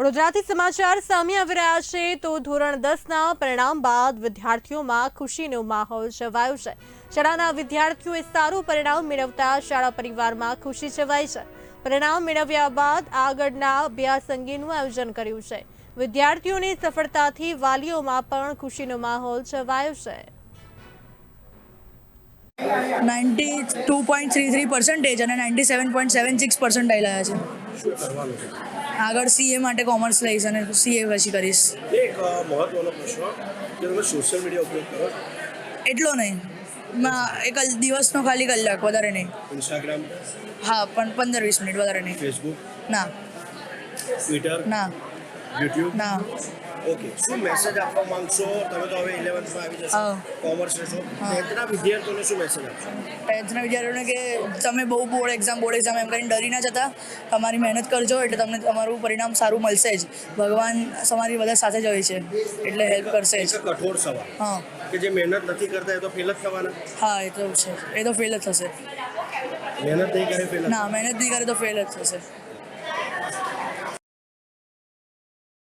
વડોદરાથી સમાચાર સામે આવી રહ્યા છે તો ધોરણ દસના પરિણામ બાદ વિદ્યાર્થીઓમાં ખુશીનો માહોલ છવાયો છે. શાળાના વિદ્યાર્થીઓએ સારું પરિણામ મેળવતા શાળા પરિવારમાં ખુશી છવાઈ છે. પરિણામ મેળવ્યા બાદ આગળના અભ્યાસ અંગેનું આયોજન કર્યું છે. વિદ્યાર્થીઓની સફળતાથી વાલીઓમાં પણ ખુશીનો માહોલ છવાયો છે. Ninety two point three three percentage અને ninety seven point seven six percent આવ્યા છે. આગળ સીએ માટે કોમર્સ લઈશ અને સીએ પછી કરીશ. એક મહત્વનો પ્રશ્ન કે તમે સોશિયલ મીડિયા ઉપયોગ કરો? એટલો નહીં. એક દિવસનો ખાલી કલાક વધારે નહીં. ઇન્સ્ટાગ્રામ હા પણ પંદર વીસ મિનિટ વધારે નહીં. ફેસબુક ના. ટ્વિટર ના. યુટ્યુબ ના. ઓકે શું મેસેજ આપવા માંગશો? તમે તો હવે ઇલેવન્થમાં આવી જશો. કોમર્સ લેશો ટેન્થના વિદ્યાર્થીઓને શું મેસેજ આપશો? ટેન્થના વિદ્યાર્થીઓને કે તમે બહુ બોર્ડ એક્ઝામ બોર્ડ એક્ઝામ એમ કરીને ડરી ના જતા. તમારી મહેનત કરજો એટલે તમને તમારું પરિણામ સારું મળશે જ. ભગવાન તમારી બધા સાથે જ હોય છે એટલે હેલ્પ કરશે જ. કઠોર સવાલ. હા. કે જે મહેનત નથી કરતા એ તો ફેલ જ થવાના. હા એ તો છે. એ તો ફેલ જ થશે. મહેનત નહીં કરે ફેલ ના મહેનત નહીં કરે તો ફેલ જ થશે.